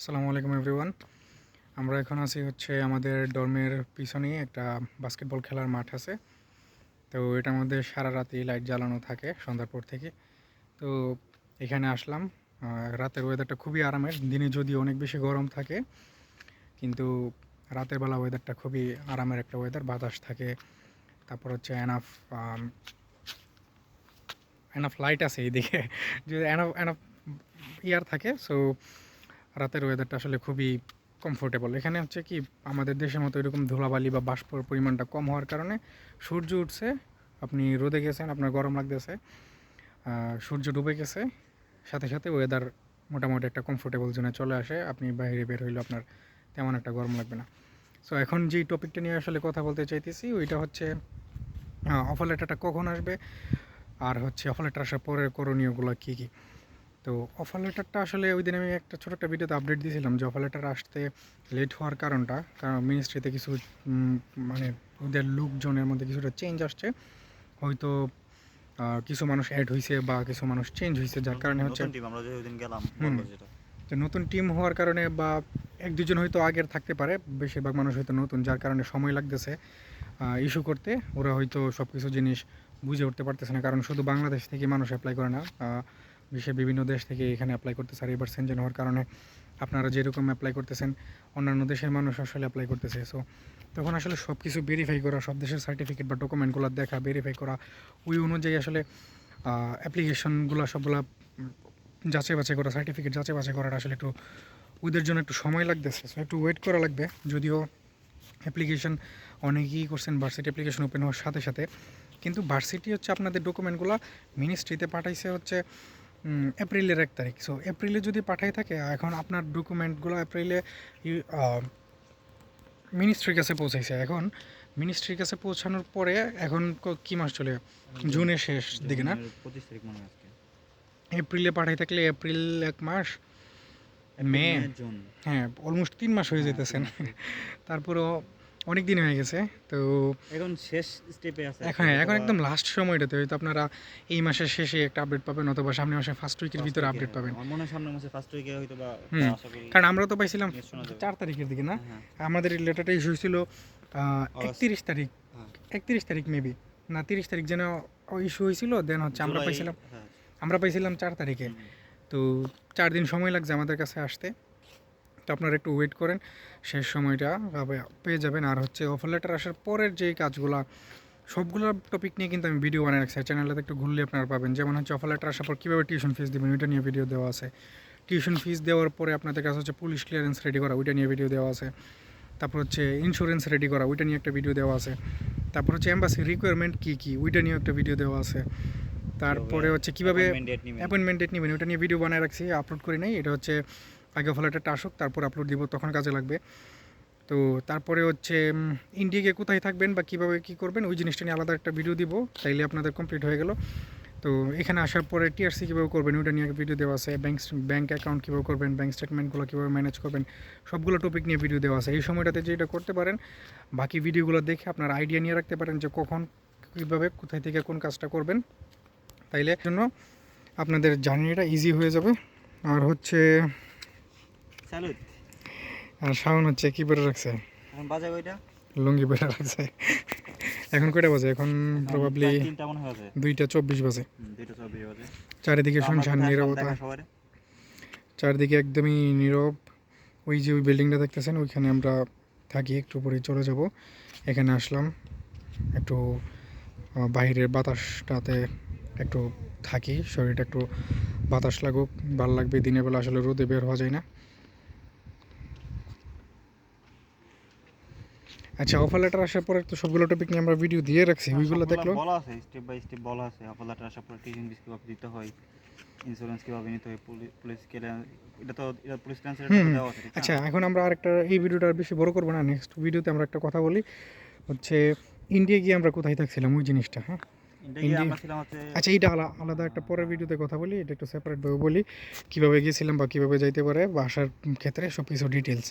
আসসালামু আলাইকুম এভরিওয়ান আমরা এখন আছি হচ্ছে আমাদের ডর্মের পিছনেই একটা বাস্কেটবল খেলার মাঠ আছে। তো এটার মধ্যে সারা রাতই লাইট জ্বালানো থাকে সন্ধ্যার পর থেকে। তো এখানে আসলাম। রাতের ওয়েদারটা খুবই আরামের। দিনে যদি অনেক বেশি গরম থাকে, কিন্তু রাতের বেলা ওয়েদারটা খুবই আরামের একটা ওয়েদার বাতাস থাকে, তারপর হচ্ছে এনাফ এনাফ লাইট আছে এইদিকে। যদি এনাফ এনাফ ইয়ার থাকে সো রাতের ওয়েদারটা আসলে খুবই কমফোর্টেবল এখানে হচ্ছে কি, আমাদের দেশের মতো এরকম ধুলাবালি বা বাষ্পর পরিমাণটা কম হওয়ার কারণে সূর্য উঠছে, আপনি রোদে গেছেন, আপনার গরম লাগতেছে সূর্য ডুবে গেছে, সাথে সাথে ওয়েদার মোটামুটি একটা কমফোর্টেবল জোনে চলে আসে, আপনি বাইরে বের হইলে আপনার তেমন একটা গরম লাগবে না। সো এখন যেই টপিকটা নিয়ে আসলে কথা বলতে চাইতেছি, ওইটা হচ্ছে অফার কখন আসবে, আর হচ্ছে অফার লেটার আসার পরের করণীয়গুলো কী কী? তো অফার লেটারটা আসলে ওই দিন আমি একটা ছোটো একটা ভিডিওতে আপডেট দিয়েছিলাম যে অফার লেটার আসতে লেট হওয়ার কারণটা। কারণ মিনিস্ট্রিতে কিছু মানে ওদের লোকজনের মধ্যে কিছুটা চেঞ্জ আসছে। হয়তো কিছু মানুষ অ্যাড হয়েছে বা কিছু মানুষ চেঞ্জ হয়েছে যার কারণে হচ্ছে আমরা যে ওইদিন গেলাম নতুন টিম হওয়ার কারণে বা এক দুজন হয়তো আগের থাকতে পারে বেশিরভাগ মানুষ হয়তো নতুন যার কারণে সময় লাগতেছে ইস্যু করতে। ওরা হয়তো সব কিছু জিনিস বুঝে উঠতে পারতেছে না কারণ শুধু বাংলাদেশ থেকে মানুষ অ্যাপ্লাই করে না। বিশ্বের বিভিন্ন দেশ থেকে এখানে অ্যাপ্লাই করতেছে। আর এবার সেনজেন হওয়ার কারণে আপনারা যেরকম অ্যাপ্লাই করতেছেন, অন্যান্য দেশের মানুষ আসলে অ্যাপ্লাই করতেছে। সো তখন আসলে সব কিছু ভেরিফাই করা, সব দেশের সার্টিফিকেট বা ডকুমেন্টগুলো দেখা ভেরিফাই করা, ওই অনুযায়ী আসলে অ্যাপ্লিকেশনগুলো সবগুলা যাচাই বাছাই করা সার্টিফিকেট যাচাই বাছাই করাটা আসলে একটু ওদের জন্য একটু সময় লাগতেছে। সো একটু ওয়েট করা লাগবে। যদিও অ্যাপ্লিকেশন অনেকেই করছেন ভার্সিটি অ্যাপ্লিকেশন ওপেন হওয়ার সাথে সাথে। কিন্তু ভার্সিটি হচ্ছে আপনাদের ডকুমেন্টগুলো মিনিস্ট্রিতে পাঠাইছে হচ্ছে এপ্রিলের এক তারিখ। সো এপ্রিলে যদি পাঠাই থাকে এখন আপনার ডকুমেন্টগুলো এপ্রিলে মিনিস্ট্রির কাছে পৌঁছাইছে। এখন মিনিস্ট্রির কাছে পৌঁছানোর পরে এখন ক- মাস চলে? জুনের শেষ দিকে না? পঁচিশ তারিখ মনে হয় এপ্রিলে পাঠাই থাকলে এপ্রিল এক মাস? মে জুন হ্যাঁ অলমোস্ট তিন মাস হয়ে হ্যাঁ, যেতেছেন মাস। তারপরও অনেক দিন হয়ে গেছে তো এখন শেষ স্টেপে আছে। এখন হ্যাঁ এখন একদম লাস্ট সময়টাতে হয়তো আপনারা এই মাসের শেষে একটা আপডেট পাবেন অথবা সামনের মাসের ফার্স্ট উইকের ভিতরে আপডেট পাবেন। মনে হয় সামনের মাসে ফার্স্ট উইকে হয়তো বা কারণ আমরা তো পাইছিলাম চার তারিখের দিকে না? হ্যাঁ, আমাদের লেটারটা ইস্যু হয়েছিল একত্রিশ তারিখ হ্যাঁ। একত্রিশ তারিখ মেবি না তিরিশ তারিখ যেন ইস্যু হয়েছিল দেন হচ্ছে আমরা পাইছিলাম হ্যাঁ, আমরা পাইছিলাম চার তারিখে। তো চার দিন সময় লাগছে আমাদের কাছে আসতে। তো আপনারা একটু ওয়েট করেন শেষ সময়টা পেয়ে যাবেন। আর হচ্ছে অফার লেটার আসার পরের যে কাজগুলো সবগুলো টপিক নিয়ে কিন্তু আমি ভিডিও বানিয়ে রাখছি। চ্যানেলটাতে একটু ঘুরলে আপনারা পাবেন। যেমন হচ্ছে অফার লেটার আসার পর কীভাবে টিউশন ফিস দেবেন ওইটা নিয়ে ভিডিও দেওয়া আছে। টিউশন ফিস দেওয়ার পরে আপনাদের কাছে হচ্ছে পুলিশ ক্লিয়ারেন্স রেডি করা ওইটা নিয়ে ভিডিও দেওয়া আছে। তারপর হচ্ছে ইন্স্যুরেন্স রেডি করা ওইটা নিয়ে একটা ভিডিও দেওয়া আছে। তারপর হচ্ছে এম্বাসি রিকোয়ারমেন্ট কী কী ওইটা নিয়ে একটা ভিডিও দেওয়া আছে। তারপরে হচ্ছে কীভাবে। অ্যাপয়েন্টমেন্ট ডেট নেবেন। ওইটা নিয়ে ভিডিও বানিয়ে রাখছি আপলোড করি নাই। এটা হচ্ছে আগে ফলাটা আসুক তারপর আপলোড দিব, তখন কাজে লাগবে। তো তারপরে হচ্ছে ইন্ডিয়া গিয়ে কোথায় থাকবেন বা কীভাবে কী করবেন, ওই জিনিসটা নিয়ে আলাদা একটা ভিডিও দিব, তাইলে আপনাদের কমপ্লিট হয়ে গেল। তো এখানে আসার পরে টিআরসি কীভাবে করবেন, ওইটা নিয়ে ভিডিও দেওয়া আছে ব্যাঙ্ক ব্যাঙ্ক অ্যাকাউন্ট কীভাবে করবেন ব্যাঙ্ক স্টেটমেন্টগুলো কীভাবে ম্যানেজ করবেন, সবগুলো টপিক নিয়ে ভিডিও দেওয়া আছে। এই সময়টাতে যেটা করতে পারেন, বাকি ভিডিওগুলো দেখে আপনার আইডিয়া নিয়ে রাখতে পারেন যে কখন, কীভাবে, কোথায় থেকে কোন কাজটা করবেন। তাইলে জন্য আপনাদের জার্নিটা ইজি হয়ে যাবে। আর হচ্ছে স্যালুট আর শাওন হচ্ছে কি পরে রাখছে? এখন বাজে কয়টা? লুঙ্গি পরে রাখছে। এখন কয়টা বাজে? এখন প্রবাবলি মনে হয় দুইটা চব্বিশ বাজে। চারিদিকে শুনশান নীরবতা। চারিদিকে একদমই নীরব। ওই যে ওই বিল্ডিংটা দেখতেছেন ওইখানে আমরা থাকি একটু পরে চলে যাব। এখানে আসলাম। একটু বাইরের বাতাসটাতে একটু থাকি। শরীরটা একটু বাতাস লাগুক ভালো লাগবে। দিনের বেলা আসলে রোদে বের হওয়া যায় না। আচ্ছা অফার লেটার আসার পরে তো সবগুলো টপিক নিয়ে আমরা ভিডিও দিয়ে রাখছি ওইগুলো দেখল? বলা আছে স্টেপ বাই স্টেপ বলা আছে। অফার লেটার আসার পরে টিউশন ফিস কীভাবে দিতে হয় ইন্স্যুরেন্স কীভাবে নিতে হয় পুলিশ এটা তো এটা পুলিশ দেওয়া আছে আচ্ছা এখন আমরা আরেকটা এই ভিডিওটা আর বেশি বড় করব না নেক্সট ভিডিওতে আমরা একটা কথা বলি। হচ্ছে ইন্ডিয়া গিয়ে আমরা কোথায় থাকছিলাম ওই জিনিসটা হ্যাঁ? আচ্ছা এইটা আলা- আলাদা একটা পরের ভিডিওতে কথা বলি এটা একটু সেপারেট সেপারেটভাবে বলি কীভাবে গিয়েছিলাম বা কীভাবে যাইতে পারে বা আসার ক্ষেত্রে সব কিছু ডিটেলস